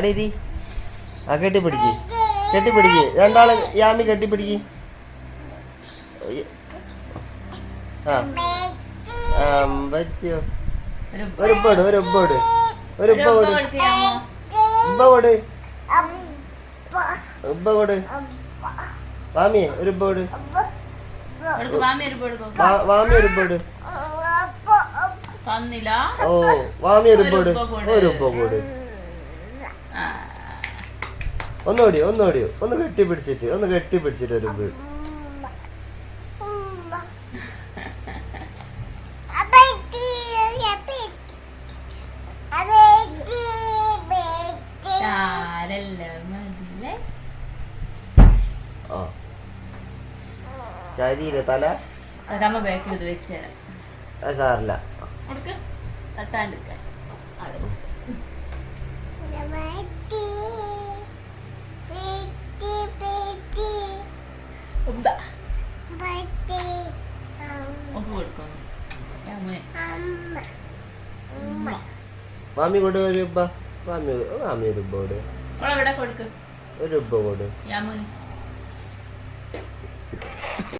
അടിയിരി ആ കെട്ടിപ്പിടിക്ക്. കെട്ടിപ്പിടിക്ക്. രണ്ടാൾ യാമി കെട്ടിപ്പിടിക്ക്. ആ. ആ, അമ്പച്ചിയോ? ഒരു ഉപ്പോട് ഒരു ഉപ്പോട് ഒരു ഉപ്പ ഒരു കൊടു ഉപ്പ കൊടുക്കാമോ? ഉപ്പ കൊടു ഉപ്പ കൊടു വാമിയെ ഒരു ഉപ്പോട് വാമി ഒരു ഉപ്പോട് തന്നില്ല. ഓ വാമി ഒരു ഉപ്പോട് ഒരു ഉപ്പ കൊടു. ഒന്നോടിയോ ഒന്നുകൂടി ഒന്ന് കെട്ടിപ്പിടിച്ചിട്ട് ഒന്ന് കെട്ടിപ്പിടിച്ചിട്ട്? ആ. ശരീര തല? അതൊക്കെ അമ്മ ബാക്കിൽ ഇത് വെച്ച് തരാം. അത് സാറില്ല തട്ടാണ്ടിരിക്കാൻ ഉബ്ബ. യാമി. മാമി കൊടു ഒരു ഉപ്പ. മാമി മാമി ഒരു ഉപ്പ കൊടു കൊടുക്ക്? ഒരു ഉപ്പ കൊടു